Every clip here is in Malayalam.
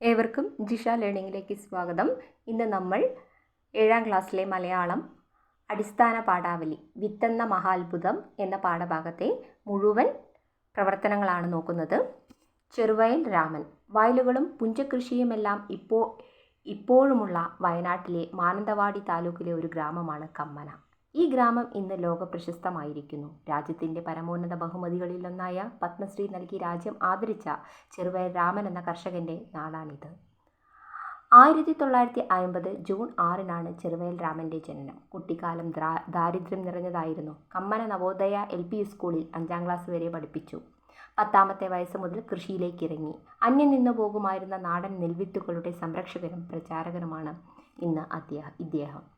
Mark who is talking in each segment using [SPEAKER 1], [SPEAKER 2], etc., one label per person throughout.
[SPEAKER 1] ഏവർക്കും ജിഷ ലേണിംഗിലേക്ക് സ്വാഗതം. ഇന്ന് നമ്മൾ ഏഴാം ക്ലാസ്സിലെ മലയാളം അടിസ്ഥാന പാഠാവലി വിത്തെന്ന മഹാത്ഭുതം എന്ന പാഠഭാഗത്തെ മുഴുവൻ പ്രവർത്തനങ്ങളാണ് നോക്കുന്നത്. ചെറുവയൽ രാമൻ വയലുകളും പുഞ്ചകൃഷിയുമെല്ലാം ഇപ്പോൾ ഇപ്പോഴുമുള്ള വയനാട്ടിലെ മാനന്തവാടി താലൂക്കിലെ ഒരു ഗ്രാമമാണ് കമ്മന. ഈ ഗ്രാമം ഇന്ന് ലോകപ്രശസ്തമായിരിക്കുന്നു. രാജ്യത്തിന്റെ പരമോന്നത ബഹുമതികളിലൊന്നായ പത്മശ്രീ നൽകി രാജ്യം ആദരിച്ച ചെറുവയൽ രാമൻ എന്ന കർഷകന്റെ നാടാണിത്. ആയിരത്തി തൊള്ളായിരത്തി അമ്പത് ജൂൺ ആറിനാണ് ചെറുവയൽ രാമന്റെ ജനനം. കുട്ടിക്കാലം ദാരിദ്ര്യം നിറഞ്ഞതായിരുന്നു. കമ്മന നവോദയ എൽ പി സ്കൂളിൽ അഞ്ചാം ക്ലാസ് വരെ പഠിപ്പിച്ചു. പത്താമത്തെ വയസ്സ് മുതൽ കൃഷിയിലേക്ക് ഇറങ്ങി അന്യം നിന്നു പോകുമായിരുന്ന നാടൻ നെൽവിത്തുകളുടെ സംരക്ഷകനും പ്രചാരകനുമാണ് ഇന്ന് അദ്ദേഹം ഇദ്ദേഹം.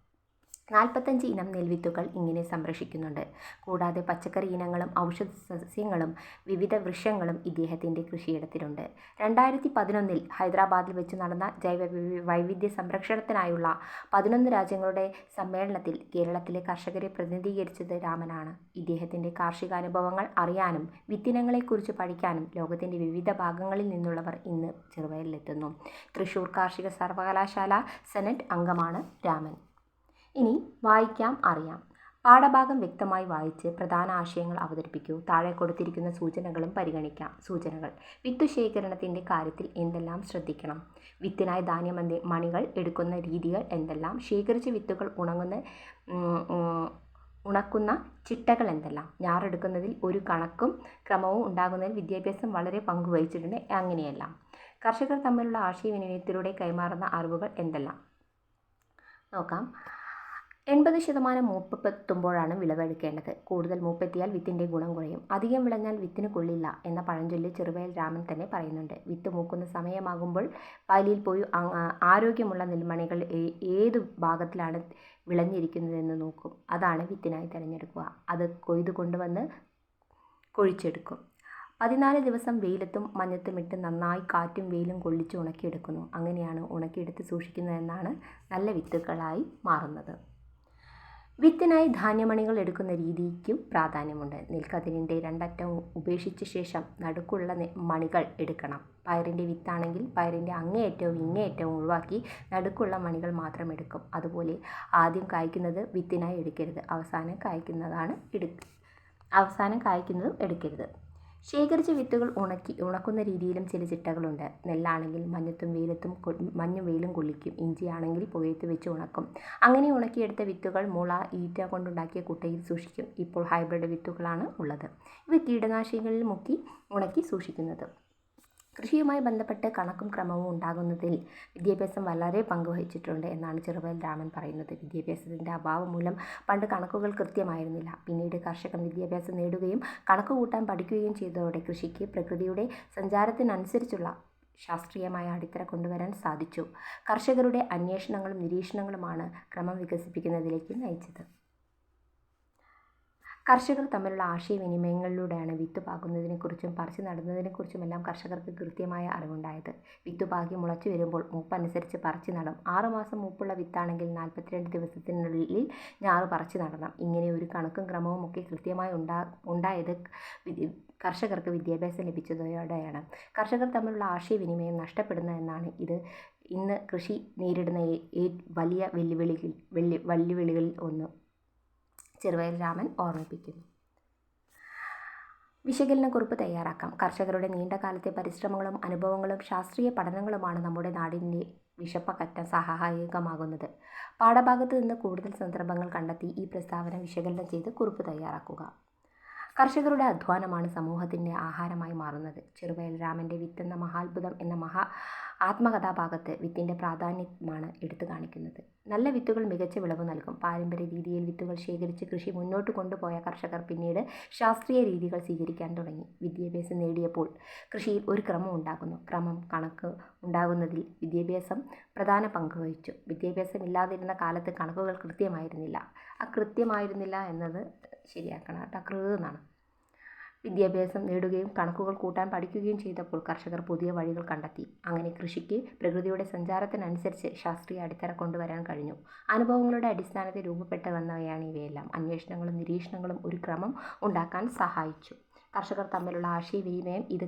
[SPEAKER 1] നാൽപ്പത്തഞ്ച് ഇനം നെൽവിത്തുകൾ ഇങ്ങനെ സംരക്ഷിക്കുന്നുണ്ട്. കൂടാതെ പച്ചക്കറി ഇനങ്ങളും ഔഷധ സസ്യങ്ങളും വിവിധ വൃക്ഷങ്ങളും ഇദ്ദേഹത്തിന്റെ കൃഷിയിടത്തിലുണ്ട്. രണ്ടായിരത്തി പതിനൊന്നിൽ ഹൈദരാബാദിൽ വെച്ച് നടന്ന ജൈവ വൈവിധ്യ സംരക്ഷണത്തിനായുള്ള പതിനൊന്ന് രാജ്യങ്ങളുടെ സമ്മേളനത്തിൽ കേരളത്തിലെ കർഷകരെ പ്രതിനിധീകരിച്ചത് രാമനാണ്. ഇദ്ദേഹത്തിന്റെ കാർഷികാനുഭവങ്ങൾ അറിയാനും വിത്തിനങ്ങളെക്കുറിച്ച് പഠിക്കാനും ലോകത്തിന്റെ വിവിധ ഭാഗങ്ങളിൽ നിന്നുള്ളവർ ഇന്ന് ചെറുവയലിലെത്തുന്നു. തൃശൂർ കാർഷിക സർവകലാശാല സെനറ്റ് അംഗമാണ് രാമൻ. ഇനി വായിക്കാം അറിയാം. പാഠഭാഗം വ്യക്തമായി വായിച്ച് പ്രധാന ആശയങ്ങൾ അവതരിപ്പിക്കൂ. താഴെ കൊടുത്തിരിക്കുന്ന സൂചനകളും പരിഗണിക്കാം. സൂചനകൾ. വിത്തു ശേഖരണത്തിന്റെ കാര്യത്തിൽ എന്തെല്ലാം ശ്രദ്ധിക്കണം? വിത്തിനായി ധാന്യമന്തി മണികൾ എടുക്കുന്ന രീതികൾ എന്തെല്ലാം? ശേഖരിച്ച വിത്തുകൾ ഉണങ്ങുന്ന ഉണക്കുന്ന ചിട്ടകൾ എന്തെല്ലാം? ഞാറെടുക്കുന്നതിൽ ഒരു കണക്കും ക്രമവും ഉണ്ടാകുന്നതിൽ വിദ്യാഭ്യാസം വളരെ പങ്കുവഹിച്ചിട്ടുണ്ട്. അങ്ങനെയെല്ലാം. കർഷകർ തമ്മിലുള്ള ആശയവിനിമയത്തിലൂടെ കൈമാറുന്ന അറിവുകൾ എന്തെല്ലാം? നോക്കാം. എൺപത് ശതമാനം മൂപ്പെത്തുമ്പോഴാണ് വിളവെടുക്കേണ്ടത്. കൂടുതൽ മൂപ്പെത്തിയാൽ വിത്തിന്റെ ഗുണം കുറയും. അധികം വിളഞ്ഞാൽ വിത്തിന് കൊള്ളില്ല എന്ന പഴഞ്ചൊല്ല് ചെറുവയൽ രാമൻ തന്നെ പറയുന്നുണ്ട്. വിത്ത് മൂക്കുന്ന സമയമാകുമ്പോൾ വയലിൽ പോയി ആരോഗ്യമുള്ള നെൽമണികൾ ഏത് ഭാഗത്തിലാണ് വിളഞ്ഞിരിക്കുന്നതെന്ന് നോക്കും. അതാണ് വിത്തിനായി തിരഞ്ഞെടുക്കുക. അത് കൊയ്തു കൊണ്ടുവന്ന് കൊഴിച്ചെടുക്കും. പതിനാല് ദിവസം വെയിലത്തും മഞ്ഞത്തും ഇട്ട് നന്നായി കാറ്റും വെയിലും കൊള്ളിച്ച് ഉണക്കിയെടുക്കുന്നു. അങ്ങനെയാണ് ഉണക്കിയെടുത്ത് സൂക്ഷിക്കുന്നതെന്നാണ് നല്ല വിത്തുകളായി മാറുന്നത്. വിത്തിനായി ധാന്യമണികൾ എടുക്കുന്ന രീതിക്കും പ്രാധാന്യമുണ്ട്. നെൽക്കതിരിന്റെ രണ്ടറ്റവും ഉപേക്ഷിച്ച ശേഷം നടുക്കുള്ള മണികൾ എടുക്കണം. പയറിന്റെ വിത്താണെങ്കിൽ പയറിന്റെ അങ്ങേയറ്റവും ഇങ്ങേയറ്റവും ഒഴിവാക്കി നടുക്കുള്ള മണികൾ മാത്രം എടുക്കും. അതുപോലെ ആദ്യം കായ്ക്കുന്നത് വിത്തിനായി എടുക്കരുത്. അവസാനം കായ്ക്കുന്നതാണ് എടുക്കുക അവസാനം കായ്ക്കുന്നതും എടുക്കരുത്. ശേഖരിച്ച വിത്തുകൾ ഉണക്കി ഉണക്കുന്ന രീതിയിലും ചില ചിട്ടകളുണ്ട്. നെല്ലാണെങ്കിൽ മഞ്ഞത്തും വെയിലത്തും മഞ്ഞും വെയിലും കൊള്ളിക്കും. ഇഞ്ചിയാണെങ്കിൽ പുകയത്ത് വെച്ച് ഉണക്കും. അങ്ങനെ ഉണക്കിയെടുത്ത വിത്തുകൾ മുള ഈറ്റ കൊണ്ടുണ്ടാക്കിയ കുട്ടയിൽ സൂക്ഷിക്കും. ഇപ്പോൾ ഹൈബ്രിഡ് വിത്തുകളാണ് ഉള്ളത്. ഇവ കീടനാശിനികളിൽ മുക്കി ഉണക്കി സൂക്ഷിക്കുന്നത്. കൃഷിയുമായി ബന്ധപ്പെട്ട് കണക്കും ക്രമവും ഉണ്ടാകുന്നതിൽ വിദ്യാഭ്യാസം വളരെ പങ്കുവഹിച്ചിട്ടുണ്ട് എന്നാണ് ചെറുവയൽ രാമൻ പറയുന്നത്. വിദ്യാഭ്യാസത്തിന്റെ അഭാവം മൂലം പണ്ട് കണക്കുകൾ കൃത്യമായിരുന്നില്ല. പിന്നീട് കർഷകൻ വിദ്യാഭ്യാസം നേടുകയും കണക്ക് കൂട്ടാൻ പഠിക്കുകയും ചെയ്തതോടെ കൃഷിക്ക് പ്രകൃതിയുടെ സഞ്ചാരത്തിനനുസരിച്ചുള്ള ശാസ്ത്രീയമായ അടിത്തറ കൊണ്ടുവരാൻ സാധിച്ചു. കർഷകരുടെ അന്വേഷണങ്ങളും നിരീക്ഷണങ്ങളുമാണ് ക്രമം വികസിപ്പിക്കുന്നതിലേക്ക് നയിച്ചത്. കർഷകർ തമ്മിലുള്ള ആശയവിനിമയങ്ങളിലൂടെയാണ് വിത്ത് പാകുന്നതിനെക്കുറിച്ചും പറിച്ചു നടുന്നതിനെക്കുറിച്ചുമെല്ലാം കർഷകർക്ക് കൃത്യമായ അറിവുണ്ടായത്. വിത്ത് പാകി മുളച്ചു വരുമ്പോൾ മൂപ്പനുസരിച്ച് പറിച്ചു നടും. ആറുമാസം മൂപ്പുള്ള വിത്താണെങ്കിൽ നാൽപ്പത്തിരണ്ട് ദിവസത്തിനുള്ളിൽ ഞാറ് പറിച്ചു നടണം. ഇങ്ങനെ ഒരു കണക്കും ക്രമവും ഒക്കെ കൃത്യമായി ഉണ്ടാ ഉണ്ടായത് കർഷകർക്ക് വിദ്യാഭ്യാസം ലഭിച്ചതോടെയാണ്. കർഷകർ തമ്മിലുള്ള ആശയവിനിമയം നഷ്ടപ്പെടുന്ന എന്നാണ് ഇത്. ഇന്ന് കൃഷി നേരിടുന്ന വലിയ വെല്ലുവിളികൾ വെല്ലുവിളികളിൽ ഒന്ന്. ചെറുവയൽ രാമൻ ഓർമ്മിപ്പിക്കുന്നു. വിശകലനക്കുറിപ്പ് തയ്യാറാക്കാം. കർഷകരുടെ നീണ്ടകാലത്തെ പരിശ്രമങ്ങളും അനുഭവങ്ങളും ശാസ്ത്രീയ പഠനങ്ങളുമാണ് നമ്മുടെ നാടിന്റെ വിശപ്പകറ്റാൻ സഹായകമാകുന്നത്. പാഠഭാഗത്ത് നിന്ന് കൂടുതൽ സന്ദർഭങ്ങൾ കണ്ടെത്തി ഈ പ്രസ്താവന വിശകലനം ചെയ്ത് കുറിപ്പ് തയ്യാറാക്കുക. കർഷകരുടെ അധ്വാനമാണ് സമൂഹത്തിന്റെ ആഹാരമായി മാറുന്നത്. ചെറുവയൽ രാമന്റെ വിത്തെന്ന മഹാത്ഭുതം എന്ന മഹാ ആത്മകഥാഭാഗത്ത് വിത്തിന്റെ പ്രാധാന്യമാണ് എടുത്തു കാണിക്കുന്നത്. നല്ല വിത്തുകൾ മികച്ച വിളവ് നൽകും. പാരമ്പര്യ രീതിയിൽ വിത്തുകൾ ശേഖരിച്ച് കൃഷി മുന്നോട്ട് കൊണ്ടുപോയ കർഷകർ പിന്നീട് ശാസ്ത്രീയ രീതികൾ സ്വീകരിക്കാൻ തുടങ്ങി. വിദ്യാഭ്യാസം നേടിയപ്പോൾ കൃഷിയിൽ ഒരു ക്രമം ഉണ്ടാകുന്നു. ക്രമം കണക്ക് ഉണ്ടാകുന്നതിൽ വിദ്യാഭ്യാസം പ്രധാന പങ്ക് വഹിച്ചു. വിദ്യാഭ്യാസം ഇല്ലാതിരുന്ന കാലത്ത് കണക്കുകൾ കൃത്യമായിരുന്നില്ല. ആ കൃത്യമായിരുന്നില്ല എന്നത് ശരിയാക്കണം കേട്ടോ. കൃ എന്നാണ്. വിദ്യാഭ്യാസം നേടുകയും കണക്കുകൾ കൂട്ടാൻ പഠിക്കുകയും ചെയ്തപ്പോൾ കർഷകർ പുതിയ വഴികൾ കണ്ടെത്തി. അങ്ങനെ കൃഷിക്ക് പ്രകൃതിയുടെ സഞ്ചാരത്തിനനുസരിച്ച് ശാസ്ത്രീയ അടിത്തറ കൊണ്ടുവരാൻ കഴിഞ്ഞു. അനുഭവങ്ങളുടെ അടിസ്ഥാനത്തിൽ രൂപപ്പെട്ടു വന്നവയാണ് ഇവയെല്ലാം. അന്വേഷണങ്ങളും നിരീക്ഷണങ്ങളും ഒരു ക്രമം ഉണ്ടാക്കാൻ സഹായിച്ചു. കർഷകർ തമ്മിലുള്ള ആശയവിനിമയം ഇത്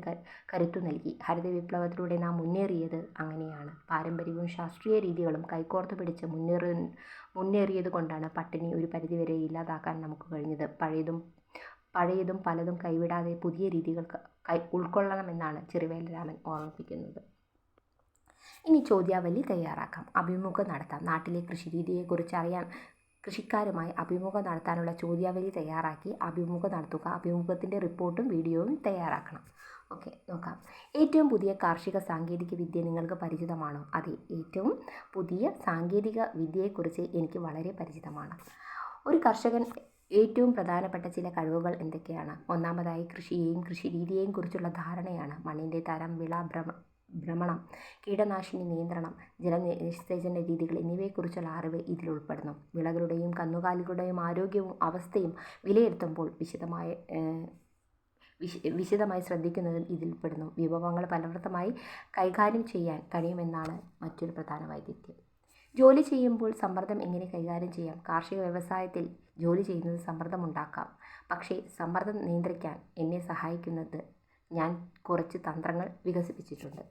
[SPEAKER 1] കരുത്തു നൽകി. ഹരിത വിപ്ലവത്തിലൂടെ നാം മുന്നേറിയത് അങ്ങനെയാണ്. പാരമ്പര്യവും ശാസ്ത്രീയ രീതികളും കൈകോർത്ത് പിടിച്ച് മുന്നേറി മുന്നേറിയത് കൊണ്ടാണ് പട്ടിണി ഒരു പരിധിവരെ ഇല്ലാതാക്കാൻ നമുക്ക് കഴിഞ്ഞത്. പഴയതും പഴയതും പലതും കൈവിടാതെ പുതിയ രീതികൾ കൈ ഉൾക്കൊള്ളണമെന്നാണ് ചെറുവേലരാമൻ ഓർമ്മിപ്പിക്കുന്നത്. ഇനി ചോദ്യാവലി തയ്യാറാക്കാം. അഭിമുഖം നടത്താം. നാട്ടിലെ കൃഷിരീതിയെക്കുറിച്ച് അറിയാൻ കൃഷിക്കാരുമായി അഭിമുഖം നടത്താനുള്ള ചോദ്യാവലി തയ്യാറാക്കി അഭിമുഖം നടത്തുക. അഭിമുഖത്തിന്റെ റിപ്പോർട്ടും വീഡിയോയും തയ്യാറാക്കണം. ഓക്കെ നോക്കാം. ഏറ്റവും പുതിയ കാർഷിക സാങ്കേതിക വിദ്യ നിങ്ങൾക്ക് പരിചിതമാണോ? അതെ ഏറ്റവും പുതിയ സാങ്കേതിക വിദ്യയെക്കുറിച്ച് എനിക്ക് വളരെ പരിചിതമാണ്. ഒരു കർഷകൻ ഏറ്റവും പ്രധാനപ്പെട്ട ചില കഴിവുകൾ എന്തൊക്കെയാണ്? ഒന്നാമതായി കൃഷിയെയും കൃഷിരീതിയെയും കുറിച്ചുള്ള ധാരണയാണ്. മണ്ണിന്റെ തരം വിള ഭ്രമ ഭ്രമണം കീടനാശിനി നിയന്ത്രണം ജലനിസ്സേചന രീതികൾ എന്നിവയെക്കുറിച്ചുള്ള അറിവ് ഇതിൽ ഉൾപ്പെടുന്നു. വിളകളുടെയും കന്നുകാലികളുടെയും ആരോഗ്യവും അവസ്ഥയും വിലയിരുത്തുമ്പോൾ വിശദമായ വിശ വിശദമായി ശ്രദ്ധിക്കുന്നതും ഇതിൽപ്പെടുന്നു വിഭവങ്ങൾ ഫലവൃത്തമായി കൈകാര്യം ചെയ്യാൻ കഴിയുമെന്നാണ് മറ്റൊരു പ്രധാന വൈദഗ്ധ്യം. ജോലി ചെയ്യുമ്പോൾ സമ്മർദ്ദം എങ്ങനെ കൈകാര്യം ചെയ്യാം? കാർഷിക വ്യവസായത്തിൽ ജോലി ചെയ്യുന്നത് സമ്മർദ്ദമുണ്ടാക്കാം. പക്ഷേ സമ്മർദ്ദം നിയന്ത്രിക്കാൻ എന്നെ സഹായിക്കുന്നത് ഞാൻ കുറച്ച് തന്ത്രങ്ങൾ വികസിപ്പിച്ചിട്ടുണ്ട്.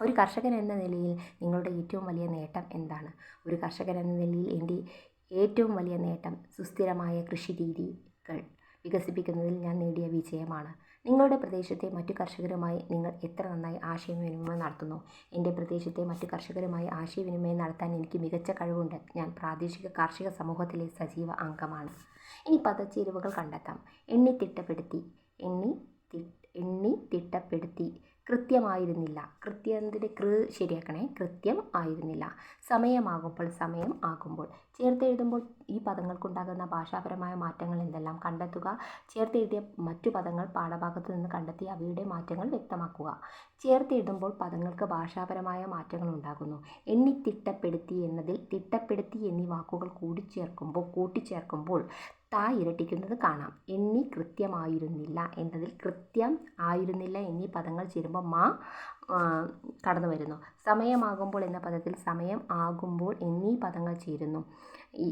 [SPEAKER 1] ഒരു കർഷകൻ എന്ന നിലയിൽ നിങ്ങളുടെ ഏറ്റവും വലിയ നേട്ടം എന്താണ്? ഒരു കർഷകൻ എന്ന നിലയിൽ എന്റെ ഏറ്റവും വലിയ നേട്ടം സുസ്ഥിരമായ കൃഷി രീതികൾ വികസിപ്പിക്കുന്നതിൽ ഞാൻ നേടിയ വിജയമാണ്. നിങ്ങളുടെ പ്രദേശത്തെ മറ്റു കർഷകരുമായി നിങ്ങൾ എത്ര നന്നായി ആശയവിനിമയം നടത്തുന്നു? എന്റെ പ്രദേശത്തെ മറ്റു കർഷകരുമായി ആശയവിനിമയം നടത്താൻ എനിക്ക് മികച്ച കഴിവുണ്ട്. ഞാൻ പ്രാദേശിക കാർഷിക സമൂഹത്തിലെ സജീവ അംഗമാണ്. ഇനി പദച്ചേരുവകൾ കണ്ടെത്താം. എണ്ണി തിട്ടപ്പെടുത്തി എണ്ണി എണ്ണി തിട്ടപ്പെടുത്തി കൃത്യമായിരുന്നില്ല. കൃത്യത്തിന്റെ കൃ ശരിയാക്കണേ കൃത്യം ആയിരുന്നില്ല. സമയമാകുമ്പോൾ സമയം ആകുമ്പോൾ. ചേർത്തെഴുതുമ്പോൾ ഈ പദങ്ങൾക്കുണ്ടാകുന്ന ഭാഷാപരമായ മാറ്റങ്ങൾ എന്തെല്ലാം? കണ്ടെത്തുക. ചേർത്തെഴുതിയ മറ്റു പദങ്ങൾ പാഠഭാഗത്തു നിന്ന് കണ്ടെത്തി അവയുടെ മാറ്റങ്ങൾ വ്യക്തമാക്കുക. ചേർത്തെഴുതുമ്പോൾ പദങ്ങൾക്ക് ഭാഷാപരമായ മാറ്റങ്ങൾ ഉണ്ടാകുന്നു. എണ്ണി തിട്ടപ്പെടുത്തി എന്നതിൽ തിട്ടപ്പെടുത്തി എന്നീ വാക്കുകൾ കൂടിച്ചേർക്കുമ്പോൾ കൂട്ടിച്ചേർക്കുമ്പോൾ താ ഇരട്ടിക്കുന്നത് കാണാം. എണ്ണി കൃത്യമായിരുന്നില്ല. എന്നതിൽ കൃത്യം ആയിരുന്നില്ല. എന്നീ പദങ്ങൾ ചേരുമ്പോൾ മാ കടന്നു വരുന്നു. സമയമാകുമ്പോൾ എന്ന പദത്തിൽ സമയം ആകുമ്പോൾ എന്നീ പദങ്ങൾ ചേരുന്നു.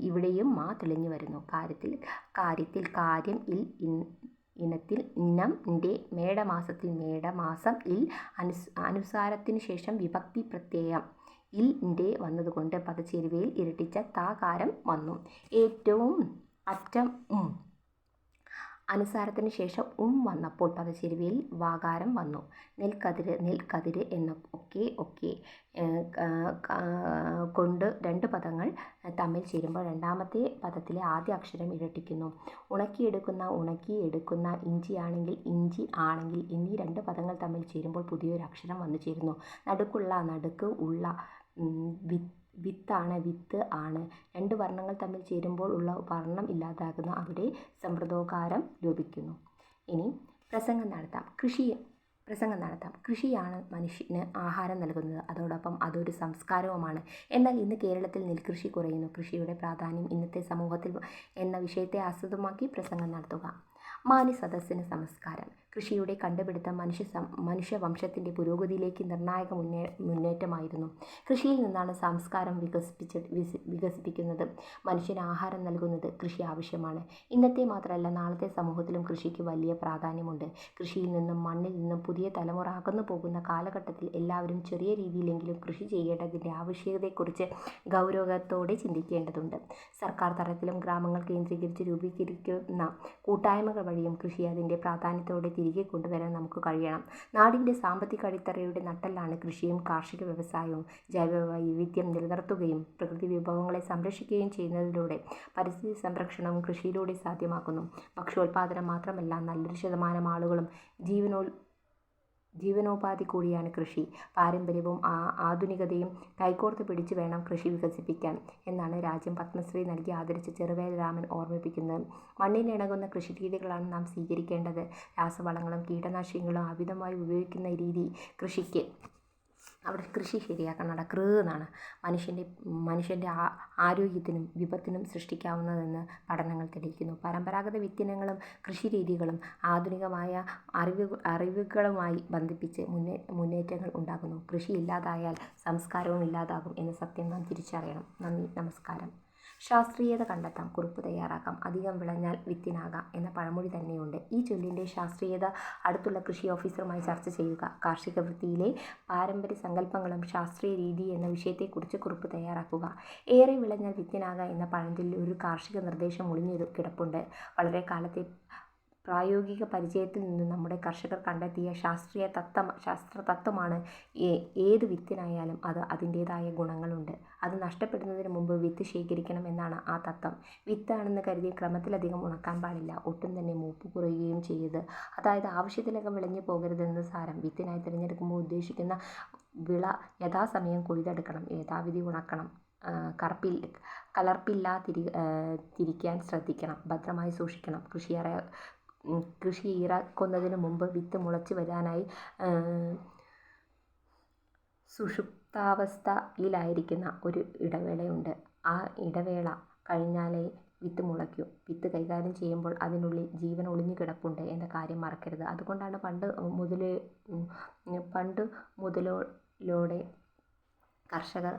[SPEAKER 1] ഇവിടെയും മാ തെളിഞ്ഞു വരുന്നു. കാര്യത്തിൽ കാര്യത്തിൽ കാര്യം ഇൽ ഇനത്തിൽ ഇനം ന്റെ മേടമാസത്തിൽ മേടമാസം ഇൽ അനുസ് അനുസാരത്തിന് ശേഷം വിഭക്തി പ്രത്യയം ഇൽ ന്റെ വന്നതുകൊണ്ട് പദചേരുവയിൽ ഇരട്ടിച്ച താകാരം വന്നു. ഏറ്റവും അറ്റം ഉം. അനുസാരത്തിന് ശേഷം ഉം വന്നപ്പോൾ പദചേരുവയിൽ വാകാരം വന്നു. നെൽക്കതിര് നെൽക്കതിര് എന്ന ഒക്കെ ഒക്കെ കൊണ്ട് രണ്ട് പദങ്ങൾ തമ്മിൽ ചേരുമ്പോൾ രണ്ടാമത്തെ പദത്തിലെ ആദ്യ അക്ഷരം ഇരട്ടിക്കുന്നു. ഉണക്കിയെടുക്കുന്ന ഉണക്കിയെടുക്കുന്ന ഇഞ്ചിയാണെങ്കിൽ ഇഞ്ചി ആണെങ്കിൽ എന്നീ രണ്ട് പദങ്ങൾ തമ്മിൽ ചേരുമ്പോൾ പുതിയൊരു അക്ഷരം വന്നു ചേരുന്നു. നടുക്കുള്ള നടുക്ക് ഉള്ള വി വിത്താണ് വിത്ത് ആണ്. രണ്ട് വർണങ്ങൾ തമ്മിൽ ചേരുമ്പോൾ ഉള്ള വർണം ഇല്ലാതാകുന്ന അവിടെ സമ്പ്രദോകാരം ലഭിക്കുന്നു. ഇനി പ്രസംഗം നടത്താം. കൃഷി പ്രസംഗം നടത്താം. കൃഷിയാണ് മനുഷ്യന് ആഹാരം നൽകുന്നത്. അതോടൊപ്പം അതൊരു സംസ്കാരവുമാണ്. എന്നാൽ ഇന്ന് കേരളത്തിൽ നെൽകൃഷി കുറയുന്നു. കൃഷിയുടെ പ്രാധാന്യം ഇന്നത്തെ സമൂഹത്തിൽ എന്ന വിഷയത്തെ ആസ്പദമാക്കി പ്രസംഗം നടത്തുക. മാനി സദസ്സിന് നമസ്കാരം കൃഷിയുടെ കണ്ടുപിടുത്തം മനുഷ്യ മനുഷ്യവംശത്തിന്റെ പുരോഗതിയിലേക്ക് നിർണായക മുന്നേ മുന്നേറ്റമായിരുന്നു. കൃഷിയിൽ നിന്നാണ് സംസ്കാരം വികസിപ്പിച്ച് വികസിപ്പിക്കുന്നത്. മനുഷ്യന് ആഹാരം നൽകുന്നത് കൃഷി ആവശ്യമാണ്. ഇന്നത്തെ മാത്രമല്ല നാളത്തെ സമൂഹത്തിലും കൃഷിക്ക് വലിയ പ്രാധാന്യമുണ്ട്. കൃഷിയിൽ നിന്നും മണ്ണിൽ നിന്നും പുതിയ തലമുറ അകന്നു പോകുന്ന കാലഘട്ടത്തിൽ എല്ലാവരും ചെറിയ രീതിയിലെങ്കിലും കൃഷി ചെയ്യേണ്ടതിന്റെ ആവശ്യകതയെക്കുറിച്ച് ഗൗരവത്തോടെ ചിന്തിക്കേണ്ടതുണ്ട്. സർക്കാർ തലത്തിലും ഗ്രാമങ്ങൾ കേന്ദ്രീകരിച്ച് രൂപീകരിക്കുന്ന കൂട്ടായ്മകൾ വഴിയും കൃഷി അതിന്റെ പ്രാധാന്യത്തോടെ തിരികെ കൊണ്ടുവരാൻ നമുക്ക് കഴിയണം. നാടിന്റെ സാമ്പത്തിക അടിത്തറയുടെ നട്ടെല്ലാണ് കൃഷിയും കാർഷിക വ്യവസായവും ജൈവ വൈവിധ്യം നിലനിർത്തുകയും പ്രകൃതി വിഭവങ്ങളെ സംരക്ഷിക്കുകയും ചെയ്യുന്നതിലൂടെ പരിസ്ഥിതി സംരക്ഷണവും കൃഷിയിലൂടെ സാധ്യമാക്കുന്നു. ഭക്ഷ്യോൽപാദനം മാത്രമല്ല നല്ലൊരു ശതമാനം ആളുകളും ജീവനോൽ ജീവനോപാധി കൂടിയാണ് കൃഷി. പാരമ്പര്യവും ആധുനികതയും കൈകോർത്ത് പിടിച്ചു വേണം കൃഷി വികസിപ്പിക്കാൻ എന്നാണ് രാജ്യം പത്മശ്രീ നൽകി ആദരിച്ച ചെറുവേല രാമൻ ഓർമ്മിപ്പിക്കുന്നത്. മണ്ണിനിണങ്ങുന്ന കൃഷിരീതികളാണ് നാം സ്വീകരിക്കേണ്ടത്. രാസവളങ്ങളും കീടനാശിനികളും അമിതമായി ഉപയോഗിക്കുന്ന രീതി കൃഷിക്ക് അവിടെ കൃഷി ശരിയാക്കണം നടക്കരുതെന്നാണ് എന്നാണ് മനുഷ്യന്റെ മനുഷ്യന്റെ ആ ആരോഗ്യത്തിനും വിപത്തിനും സൃഷ്ടിക്കാവുന്നതെന്ന് പഠനങ്ങൾ തെളിയിക്കുന്നു. പരമ്പരാഗത വിത്തിനങ്ങളും കൃഷി രീതികളും ആധുനികമായ അറിവ് അറിവുകളുമായി ബന്ധിപ്പിച്ച് മുന്നേ മുന്നേറ്റങ്ങൾ ഉണ്ടാകുന്നു. കൃഷി ഇല്ലാതായാൽ സംസ്കാരവും ഇല്ലാതാകും എന്ന സത്യം നാം തിരിച്ചറിയണം. നന്ദി. നമസ്കാരം. ശാസ്ത്രീയത കണ്ടെത്താം കുറിപ്പ് തയ്യാറാക്കാം അധികം വിളഞ്ഞാൽ വിത്തിനാകാം എന്ന പഴമൊഴി തന്നെയുണ്ട്. ഈ ചൊല്ലിന്റെ ശാസ്ത്രീയത അടുത്തുള്ള കൃഷി ഓഫീസറുമായി ചർച്ച ചെയ്യുക. കാർഷിക വൃത്തിയിലെ പാരമ്പര്യ സങ്കല്പങ്ങളും ശാസ്ത്രീയ രീതി എന്ന വിഷയത്തെക്കുറിച്ച് കുറിപ്പ് തയ്യാറാക്കുക. ഏറെ വിളഞ്ഞാൽ വിത്തിനാകാം എന്ന പഴഞ്ചൊല്ലിൽ ഒരു കാർഷിക നിർദ്ദേശം ഒളിഞ്ഞു കിടപ്പുണ്ട്. വളരെ കാലത്തെ പ്രായോഗിക പരിചയത്തിൽ നിന്ന് നമ്മുടെ കർഷകർ കണ്ടെത്തിയ ശാസ്ത്രീയ തത്വം ശാസ്ത്ര തത്വമാണ് ഏത് വിത്തിനായാലും അത് അതിന്റേതായ ഗുണങ്ങളുണ്ട്. അത് നഷ്ടപ്പെടുന്നതിന് മുമ്പ് വിത്ത് ശേഖരിക്കണം എന്നാണ് ആ തത്വം. വിത്താണെന്ന് കരുതി ക്രമത്തിലധികം ഉണക്കാൻ പാടില്ല. ഒട്ടും തന്നെ മൂപ്പ് കുറയുകയും ചെയ്യരുത്. അതായത് ആവശ്യത്തിലൊക്കെ വിളഞ്ഞു പോകരുതെന്ന് സാരം വിത്തിനായി തിരഞ്ഞെടുക്കുമ്പോൾ ഉദ്ദേശിക്കുന്ന വിള യഥാസമയം കൊയ്തെടുക്കണം. യഥാവിധി ഉണക്കണം. കറുപ്പിൽ കലർപ്പില്ലാതിരി തിരിക്കാൻ ശ്രദ്ധിക്കണം. ഭദ്രമായി സൂക്ഷിക്കണം. കൃഷിയറ കൃഷി ഇറക്കുന്നതിന് മുമ്പ് വിത്ത് മുളച്ച് വരാനായി സുഷുപ്താവസ്ഥയിലായിരിക്കുന്ന ഒരു ഇടവേളയുണ്ട്. ആ ഇടവേള കഴിഞ്ഞാലേ വിത്ത് മുളയ്ക്കൂ. വിത്ത് കൈകാര്യം ചെയ്യുമ്പോൾ അതിനുള്ളിൽ ജീവൻ ഒളിഞ്ഞു കിടപ്പുണ്ട് എന്ന കാര്യം മറക്കരുത്. അതുകൊണ്ടാണ് പണ്ട് മുതലേ പണ്ട് മുതലോടെ കർഷകർ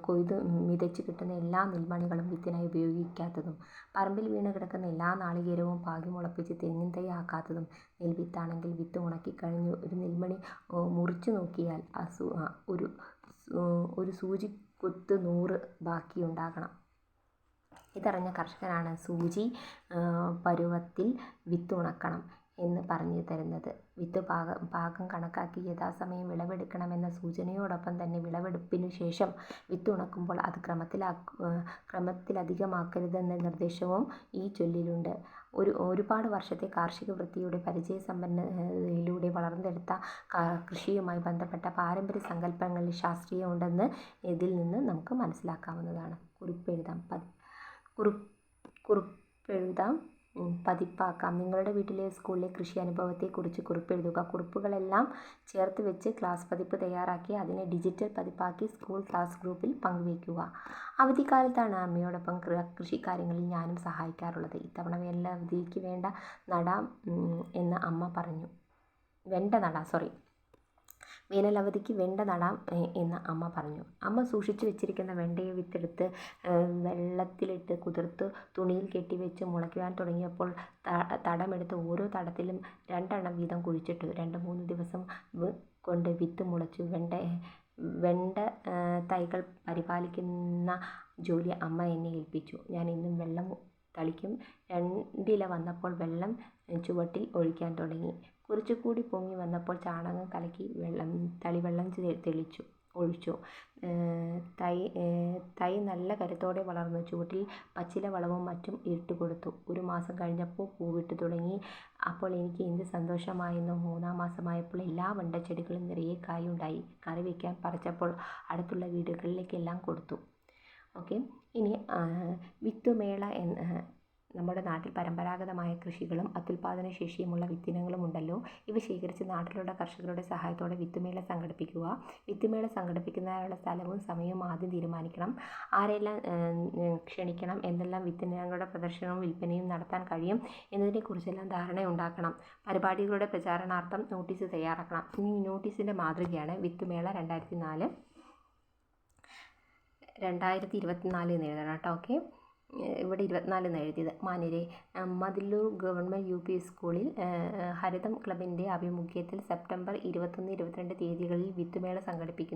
[SPEAKER 1] കൊയ്ത് വിതച്ച് കിട്ടുന്ന എല്ലാ നെൽമണികളും വിത്തിനായി ഉപയോഗിക്കാത്തതും പറമ്പിൽ വീണ് കിടക്കുന്ന എല്ലാ നാളികേരവും പാകി മുളപ്പിച്ച് തെങ്ങിൻ തൈ ആക്കാത്തതും നെൽവിത്താണെങ്കിൽ വിത്ത് ഉണക്കിക്കഴിഞ്ഞ് ഒരു നെൽമണി മുറിച്ച് നോക്കിയാൽ ഒരു ഒരു സൂചി കൊത്ത് നൂറ് ബാക്കിയുണ്ടാകണം ഇതറിഞ്ഞ കർഷകനാണ് സൂചി പരുവത്തിൽ വിത്ത് ഉണക്കണം എന്ന് പറഞ്ഞു തരുന്നത്. വിത്ത് പാകം പാകം കണക്കാക്കി യഥാസമയം വിളവെടുക്കണമെന്ന സൂചനയോടൊപ്പം തന്നെ വിളവെടുപ്പിനു ശേഷം വിത്ത് ഉണക്കുമ്പോൾ അത് ക്രമത്തിലാ ക്രമത്തിലധികമാക്കരുതെന്ന നിർദ്ദേശവും ഈ ചൊല്ലിലുണ്ട്. ഒരു ഒരുപാട് വർഷത്തെ കാർഷിക വൃത്തിയുടെ പരിചയസമ്പന്നതയിലൂടെ വളർന്നെടുത്ത കൃഷിയുമായി ബന്ധപ്പെട്ട പാരമ്പര്യ സങ്കല്പങ്ങളിൽ ശാസ്ത്രീയമുണ്ടെന്ന് ഇതിൽ നിന്ന് നമുക്ക് മനസ്സിലാക്കാവുന്നതാണ്. കുറിപ്പെഴുതാം. കുറിപ്പ് കുറിപ്പെഴുതാം. പതിപ്പാക്കാം. നിങ്ങളുടെ വീട്ടിലെ സ്കൂളിലെ കൃഷി അനുഭവത്തെക്കുറിച്ച് കുറിപ്പെഴുതുക. കുറിപ്പുകളെല്ലാം ചേർത്ത് വെച്ച് ക്ലാസ് പതിപ്പ് തയ്യാറാക്കി അതിനെ ഡിജിറ്റൽ പതിപ്പാക്കി സ്കൂൾ ക്ലാസ് ഗ്രൂപ്പിൽ പങ്കുവയ്ക്കുക. അവധിക്കാലത്താണ് അമ്മയോടൊപ്പം കൃഷിക്കാര്യങ്ങളിൽ ഞാനും സഹായിക്കാറുള്ളത്. ഇത്തവണ വേനൽ അവധിക്ക് വേണ്ട നടാം എന്ന് അമ്മ പറഞ്ഞു. വെണ്ട നടാം സോറി വേനലവധിക്ക് വെണ്ട നടാം എന്ന് അമ്മ പറഞ്ഞു. അമ്മ സൂക്ഷിച്ചു വെച്ചിരിക്കുന്ന വെണ്ടയെ വിത്തെടുത്ത് വെള്ളത്തിലിട്ട് കുതിർത്ത് തുണിയിൽ കെട്ടി വെച്ച് മുളയ്ക്കുവാൻ തുടങ്ങിയപ്പോൾ തടമെടുത്ത് ഓരോ തടത്തിലും രണ്ടെണ്ണം വീതം കുഴിച്ചിട്ടു. രണ്ട് മൂന്ന് ദിവസം കൊണ്ട് വിത്ത് മുളച്ചു. വെണ്ട വെണ്ട തൈകൾ പരിപാലിക്കുന്ന ജോലി അമ്മ എന്നെ ഏൽപ്പിച്ചു. ഞാൻ ഇന്നും വെള്ളം തളിക്കും. രണ്ടില വന്നപ്പോൾ വെള്ളം ചുവട്ടിൽ ഒഴിക്കാൻ തുടങ്ങി. കുറച്ചുകൂടി പൊങ്ങി വന്നപ്പോൾ ചാണകം കലക്കി വെള്ളം തളിവെള്ളം തെളിച്ചു ഒഴിച്ചു. തൈ തൈ നല്ല കരുത്തോടെ വളർന്നു. ചുവട്ടിൽ പച്ചില വളവും മറ്റും ഇട്ട് കൊടുത്തു. ഒരു മാസം കഴിഞ്ഞപ്പോൾ പൂവിട്ട് തുടങ്ങി. അപ്പോൾ എനിക്ക് എന്ത് സന്തോഷമായിരുന്നു മൂന്നാം മാസമായപ്പോൾ എല്ലാ വെണ്ടച്ചെടികളും നിറയെ കായുണ്ടായി. കറി വയ്ക്കാൻ പറിച്ചപ്പോൾ അടുത്തുള്ള വീടുകളിലേക്കെല്ലാം കൊടുത്തു. ഓക്കെ. ഇനി വിത്തുമേള എന്ന നമ്മുടെ നാട്ടിൽ പരമ്പരാഗതമായ കൃഷികളും അത്യുൽപാദന ശേഷിയുമുള്ള വിത്തിനങ്ങളും ഉണ്ടല്ലോ ഇവ ശേഖരിച്ച് നാട്ടിലുള്ള കർഷകരുടെ സഹായത്തോടെ വിത്തുമേള സംഘടിപ്പിക്കുക. വിത്തുമേള സംഘടിപ്പിക്കുന്നതിനുള്ള സ്ഥലവും സമയവും ആദ്യം തീരുമാനിക്കണം. ആരെല്ലാം ക്ഷണിക്കണം എന്തെല്ലാം വിത്തിനങ്ങളുടെ പ്രദർശനവും വിൽപ്പനയും നടത്താൻ കഴിയും എന്നതിനെക്കുറിച്ചെല്ലാം ധാരണയുണ്ടാക്കണം. പരിപാടികളുടെ പ്രചാരണാർത്ഥം നോട്ടീസ് തയ്യാറാക്കണം. ഈ നോട്ടീസിന്റെ മാതൃകയാണ് വിത്തുമേള രണ്ടായിരത്തി നാല് രണ്ടായിരത്തി ഇരുപത്തിനാല് എന്ന് എഴുതണം കേട്ടോ. ഓക്കെ. ഇവിടെ ഇരുപത്തിനാലെന്ന് എഴുതിയത്. മാന്യരെ മതിലൂർ ഗവൺമെന്റ് യു പി സ്കൂളിൽ ഹരിതം ക്ലബിന്റെ ആഭിമുഖ്യത്തിൽ സെപ്റ്റംബർ ഇരുപത്തൊന്ന് ഇരുപത്തിരണ്ട് തീയതികളിൽ വിത്തുമേള സംഘടിപ്പിക്കുന്നു.